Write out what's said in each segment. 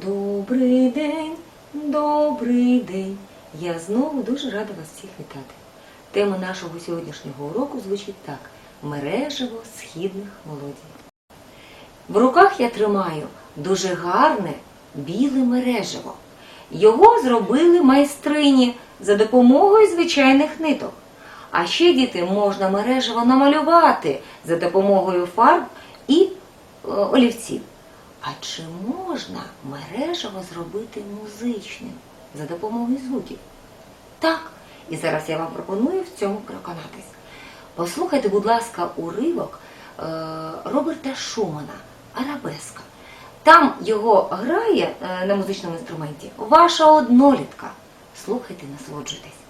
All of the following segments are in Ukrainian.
Добрий день, добрий день. Я знову дуже рада вас всіх вітати. Тема нашого сьогоднішнього уроку звучить так: мережево східних мелодій. В руках я тримаю дуже гарне біле мережево. Його зробили майстрині за допомогою звичайних ниток. А ще діти можна мережево намалювати за допомогою фарб і е, олівців. А чи можна мережево зробити музичним за допомогою звуків? Так, і зараз я вам пропоную в цьому переконатись. Послухайте, будь ласка, уривок е, Роберта Шумана Арабеска. Там його грає е, на музичному інструменті ваша однолітка. Слухайте, насолоджуйтесь.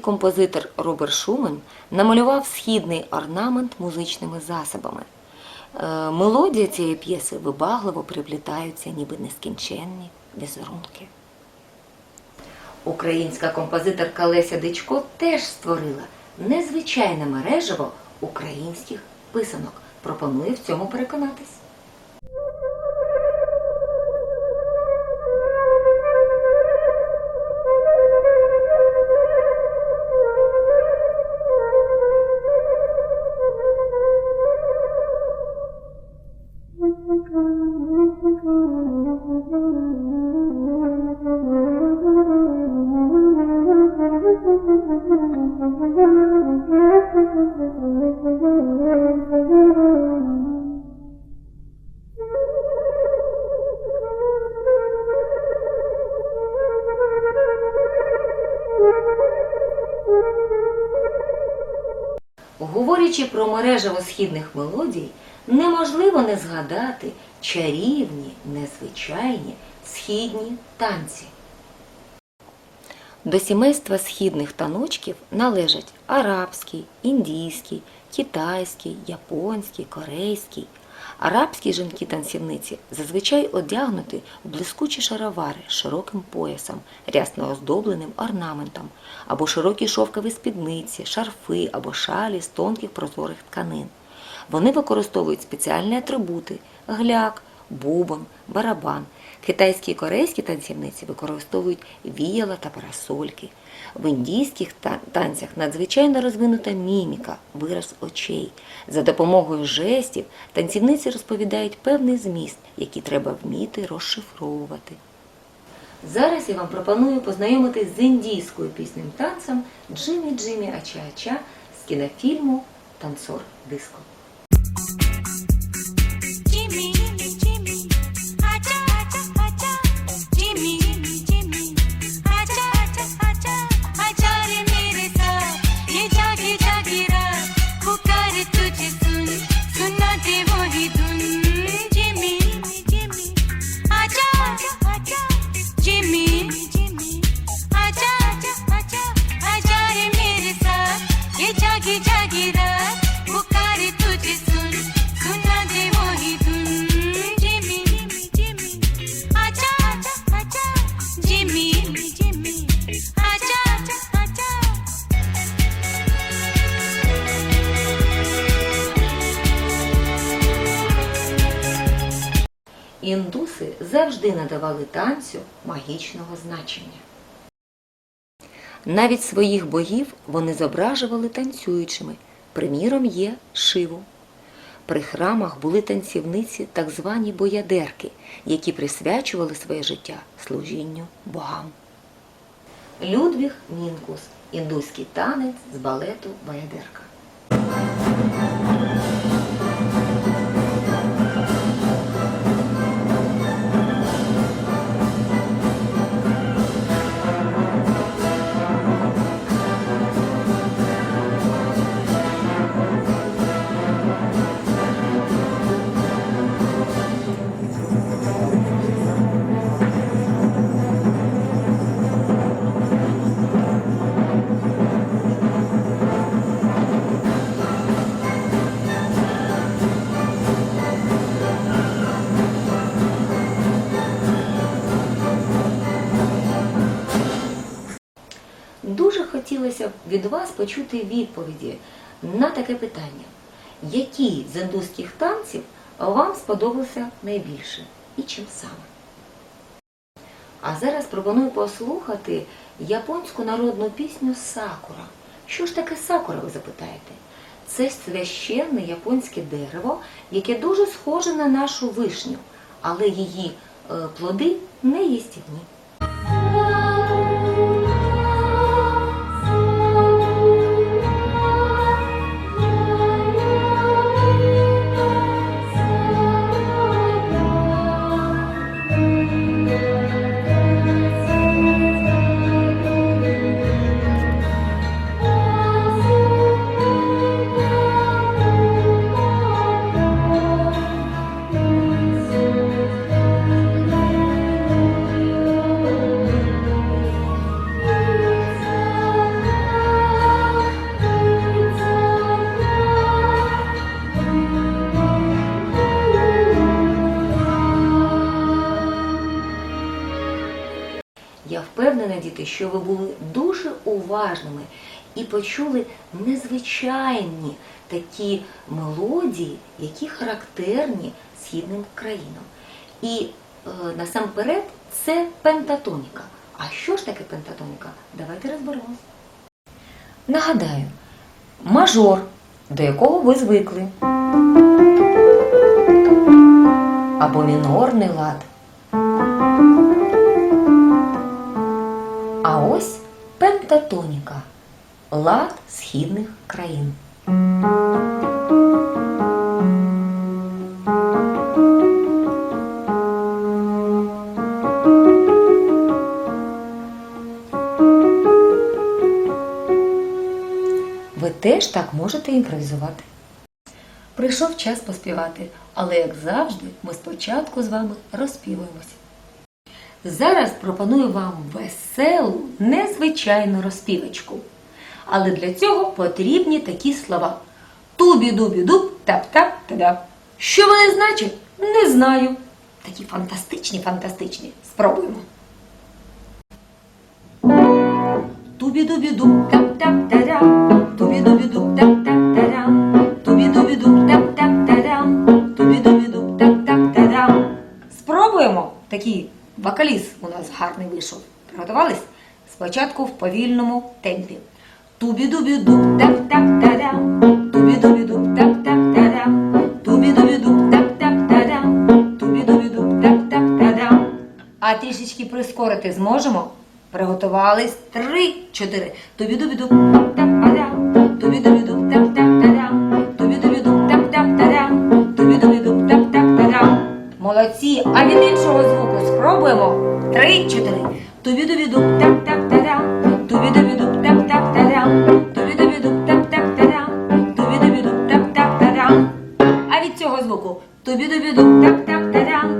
Німецький композитор Роберт Шумен намалював східний орнамент музичними засобами. Е, Мелодія цієї п'єси вибагливо приплітаються, ніби нескінченні візерунки. Українська композиторка Леся Дичко теж створила незвичайне мережево українських писанок. Пропоную в цьому переконатись. Говорячи про мережево східних мелодій, неможливо не згадати чарівні, незвичайні східні танці. До сімейства східних таночків належать арабський, індійський, китайський, японський, корейський. Арабські жінки-танцівниці зазвичай одягнуті в блискучі шаровари з широким поясом, рясно оздобленим орнаментом, або широкі шовкові спідниці, шарфи або шалі з тонких прозорих тканин. Вони використовують спеціальні атрибути гляк, бубон, барабан. Китайські і корейські танцівниці використовують віяла та парасольки. В індійських танцях надзвичайно розвинута міміка, вираз очей. За допомогою жестів танцівниці розповідають певний зміст, який треба вміти розшифровувати. Зараз я вам пропоную познайомитись з індійською піснею танцем Джиммі Джиммі Ача Ача з кінофільму Танцор диско. Завжди надавали танцю магічного значення. Навіть своїх богів вони зображували танцюючими. Приміром є шиву. При храмах були танцівниці, так звані боядерки, які присвячували своє життя служінню богам. Людвіг Мінкус, індуський танець з балету Баядерка. Хотілося від вас почути відповіді на таке питання. Які з індуських танців вам сподобався найбільше і чим саме? А зараз пропоную послухати японську народну пісню Сакура. Що ж таке сакура, ви запитаєте? Це священне японське дерево, яке дуже схоже на нашу вишню, але її е, плоди не їстівні. Що ви були дуже уважними і почули незвичайні такі мелодії, які характерні східним країнам. І е, насамперед це пентатоніка. А що ж таке пентатоніка? Давайте розберемось. Нагадаю, мажор, до якого ви звикли, або мінорний лад. Пентатоніка лад східних країн. Ви теж так можете імпровізувати. Прийшов час поспівати, але як завжди, ми спочатку з вами розпівуємося. Зараз пропоную вам веселу, незвичайну розпівочку. Але для цього потрібні такі слова: тубі-дубі-дуб, тап-тап-та-да. Що вони значать? Не знаю. Такі фантастичні, фантастичні. Спробуємо. Тубі-дубі-дуб, тап-тап-та-дам, тубі-дубі-дуб, тап-тап-та-дам, тубі-дубі-дуб, тап-тап-та-дам, тубі-дубі-дуб, тап-тап-та-дам. Спробуємо. Такий вокаліз у нас гарний вийшов. Приготувались? Спочатку в повільному темпі. Тубі-дубі-дуб, тап-тап-та-дам, тубі-дубі-дуб, тап-тап-та-дам, тубі-дубі-дуб, тап-тап-та-дам, тубі-дубі-дуб, тап-тап-та-дам. А трішечки прискорити зможемо? Приготувались. Три, чотири. Тубі-дубі-дуб, тап-тап-та-дам, тубі-дубі-дуб, тап-тап-та-дам, тубі-дубі-дуб, тап-тап-та-дам, тубі-дубі-дуб, тап-тап-та-дам. Молодці, а від іншого звуку спробуємо. Три, довідук Тубі-дубі-дуб, тап-тап-та-дам, тубі-дубі-дуб, тап-тап-та-дам, тубі-дубі-дуб, тап-тап-та-дам, тап-тап-та-дам. А від цього звуку. Тубі-дубі-дуб, тап-тап-та-дам, тубі-дубі-дуб,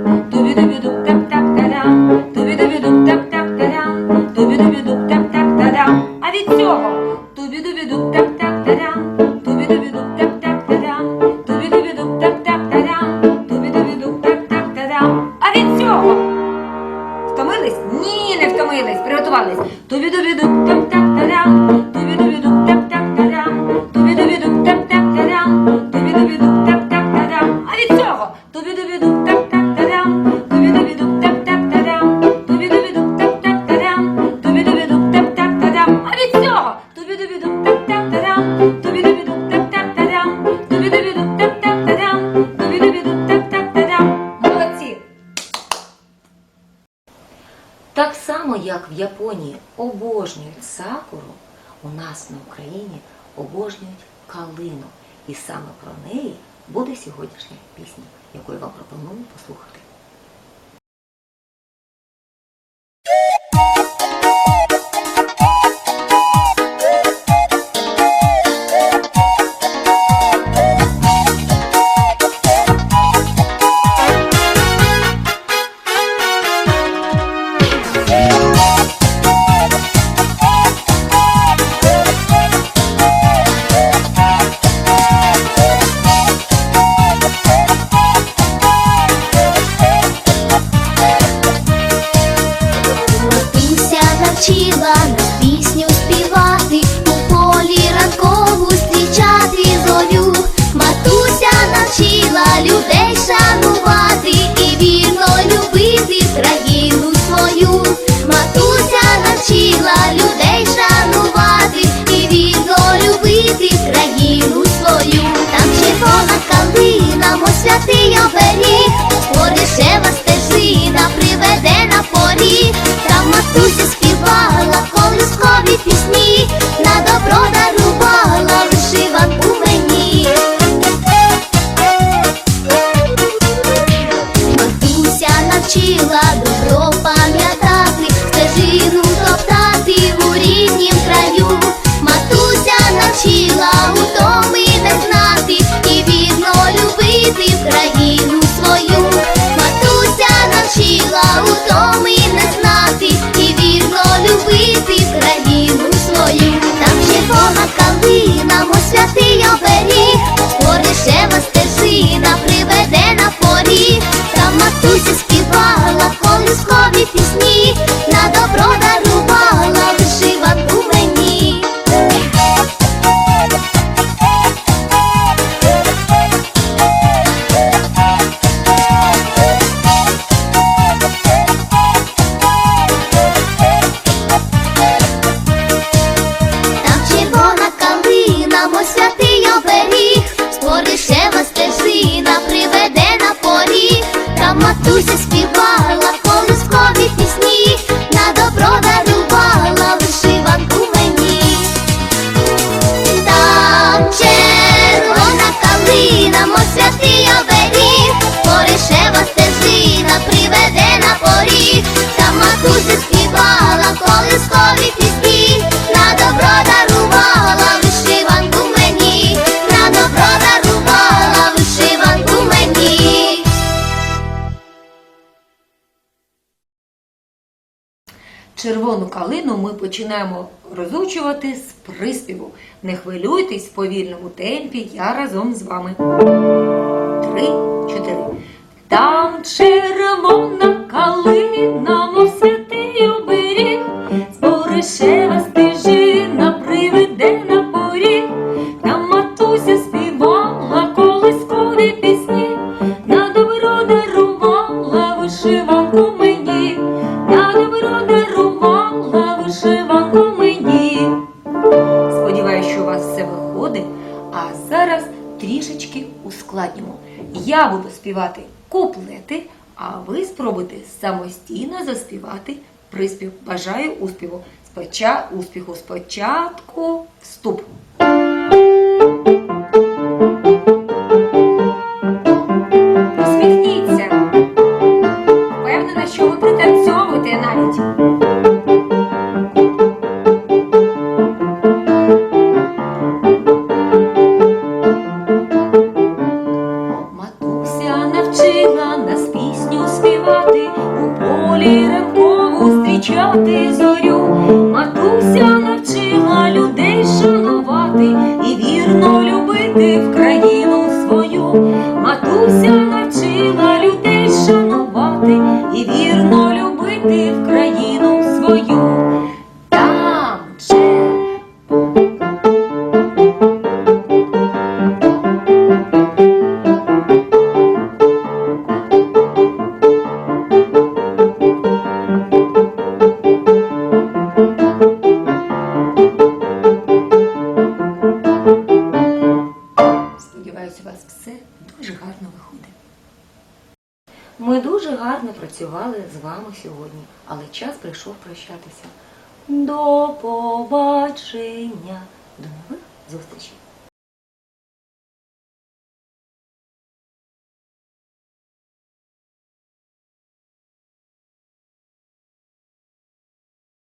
Приготувались. Тубі-дубі-дуб, тап-тап-та-дам, тубі-дубі-дуб, як в Японії обожнюють сакуру, у нас на Україні обожнюють калину. І саме про неї буде сьогоднішня пісня, яку я вам пропоную послухати. святий оберіг, Оришева стежина приведе на поріг, там матуся співала колискові пісні, на добро дарувала вишиванку мені. Матуся навчила. йому святий оберіг, Горішева стежина. Dulces Червону калину ми починаємо розучувати з приспіву. Не хвилюйтесь в повільному темпі, я разом з вами. Три, чотири. Там червона калина, мов ритму. Я буду співати куплети, а ви спробуйте самостійно заспівати приспів. Бажаю успіху. Споча... Успіху спочатку вступ. ти в працювали з вами сьогодні, але час прийшов прощатися. До побачення! До нових зустрічей!